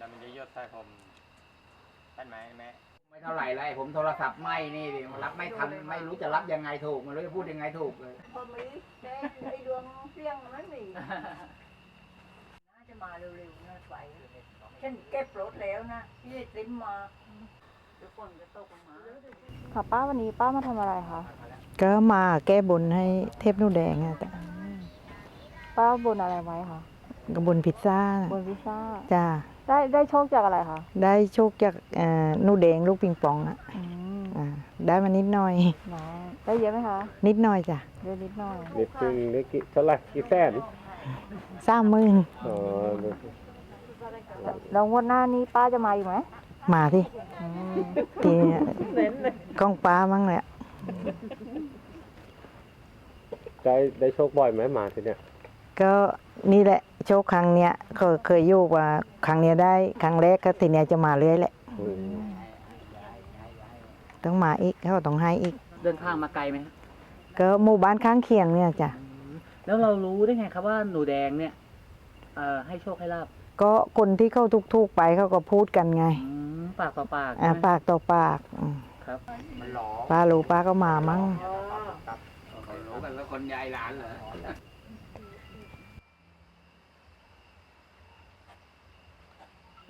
แล้วมันจะยดใส่ผมท่านไหมแม่ไม่เท่าไหร่เลยผมโทรศัพท์ไม่นี่ดิรับไม่ทันไม่รู้จะรับยังไงถูกไม่รู้จะพูดยังไงถูกเลยพอมีแต่ไอ้ดวงเสี้ยงไม่มีน่าจะมาเร็วๆนะไฟฉันเก็บรถแล้วนะพี่ติ้มมาเดี๋ยวฝนจะตกลงมาค่ะป้าวันนี้ป้ามาทำอะไรคะก็มาแก้บนให้เทพนูแดงอะแต่ป้าบนอะไรไว้คะ กบนพิซซ่าบนพิซซ่า จ้าได้ได้โชคจากอะไรคะได้โชคจากเอ่อนูแดงลูกปิงปองอะอืมอ่าได้มานิดหน่อย น้องได้เยอะไหมคะนิดหน่อยจ้ะได้นิดหน่อย เด็กจริงเด็กกี่เท่าไหร่กี่แสนสามหมื่นอ๋อแล้วงวดหน้านี้ป้าจะมาอยู่ไหมมาที่อืมทีกล้องป้ามั้งเลยอะได้ได้โชคบ่อยไหมหมาทีเนี้ยก็นี่แหละ โชคครั้งเนี้ยเคยเคยอยู่ว่าครั้งเนี้ยได้ครั้งแรกก็ทีเนี้ยจะมาเรื่อยแหละอืมต้องมาอีกเขาต้องให้อีก เดินทางมาไกลไหมฮะก็หมู่บ้านข้างเคียงเนี่ยจ้ะแล้วเรารู้ได้ไงครับว่าหนูแดงเนี่ยเอ่อให้โชคให้ลาบก็คนที่เข้าทุกๆไปเขาก็พูดกันไงอืมปากต่อปากอ่าใช่ไหมปากต่อปากอืมครับมันหลอป้ารู้ป้าก็มามั้งเขารู้กันว่าคนยายหลานเหรอ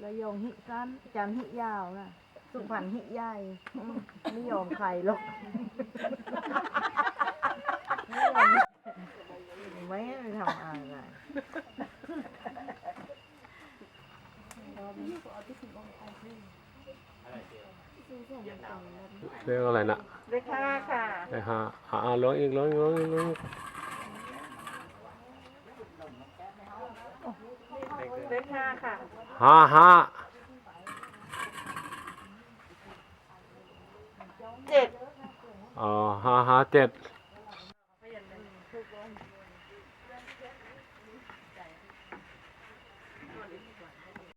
ระยองหิสั้นจันหิยาวนะสุพรรณหิใหญ่อืมไม่ยอมใครหรอกไม่ไปทำอะไรเรื่องอะไรนะเลขห้าค่ะไอ้ฮะอ่าอ่าร้องอีกร้องอีกร้องอีกร้องอีก เลขห้าค่ะห้าห้าเจ็ดอ๋อห้าห้าเจ็ด